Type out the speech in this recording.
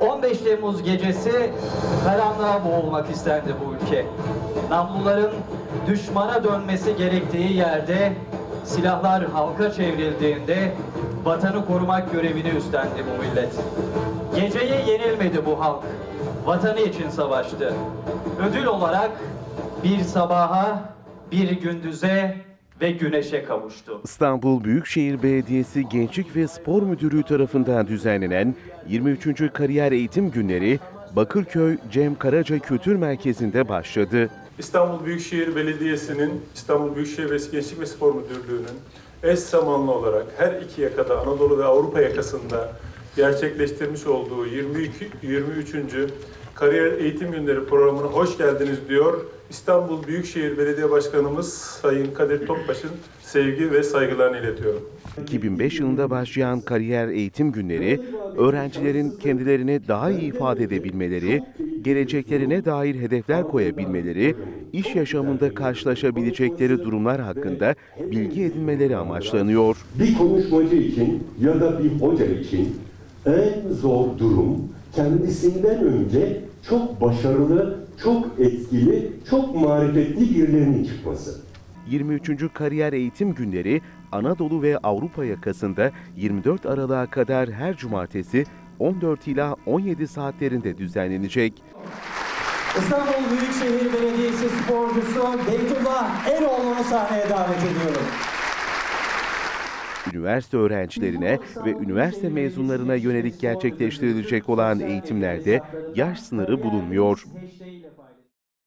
15 Temmuz gecesi karanlığa boğulmak istendi bu ülke. Namluların düşmana dönmesi gerektiği yerde silahlar halka çevrildiğinde vatanı korumak görevini üstlendi bu millet. Geceye yenilmedi bu halk. Vatanı için savaştı. Ödül olarak bir sabaha, bir gündüze ve güneşe kavuştu. İstanbul Büyükşehir Belediyesi Gençlik ve Spor Müdürlüğü tarafından düzenlenen 23. Kariyer Eğitim Günleri Bakırköy Cem Karaca Kültür Merkezi'nde başladı. İstanbul Büyükşehir Belediyesi'nin, İstanbul Büyükşehir Belediyesi Gençlik ve Spor Müdürlüğü'nün eş zamanlı olarak her iki yakada Anadolu ve Avrupa yakasında gerçekleştirmiş olduğu 22, 23. Kariyer Eğitim Günleri programına hoş geldiniz diyor. İstanbul Büyükşehir Belediye Başkanımız Sayın Kadir Topbaş'ın sevgi ve saygılarını iletiyorum. 2005 yılında başlayan kariyer eğitim günleri, öğrencilerin kendilerini daha iyi ifade edebilmeleri, geleceklerine dair hedefler koyabilmeleri, iş yaşamında karşılaşabilecekleri durumlar hakkında bilgi edinmeleri amaçlanıyor. Bir konuşmacı için ya da bir hoca için en zor durum kendisinden önce çok başarılı, çok etkili, çok marifetli birilerinin çıkması. 23. Kariyer Eğitim Günleri Anadolu ve Avrupa yakasında 24 Aralık'a kadar her cumartesi 14 ila 17 saatlerinde düzenlenecek. İstanbul Büyükşehir Belediyesi sporcusu Beytullah Eroğlu'nu sahneye davet ediyorum. Üniversite öğrencilerine ve üniversite mezunlarına yönelik gerçekleştirilecek olan eğitimlerde yaş sınırı bulunmuyor.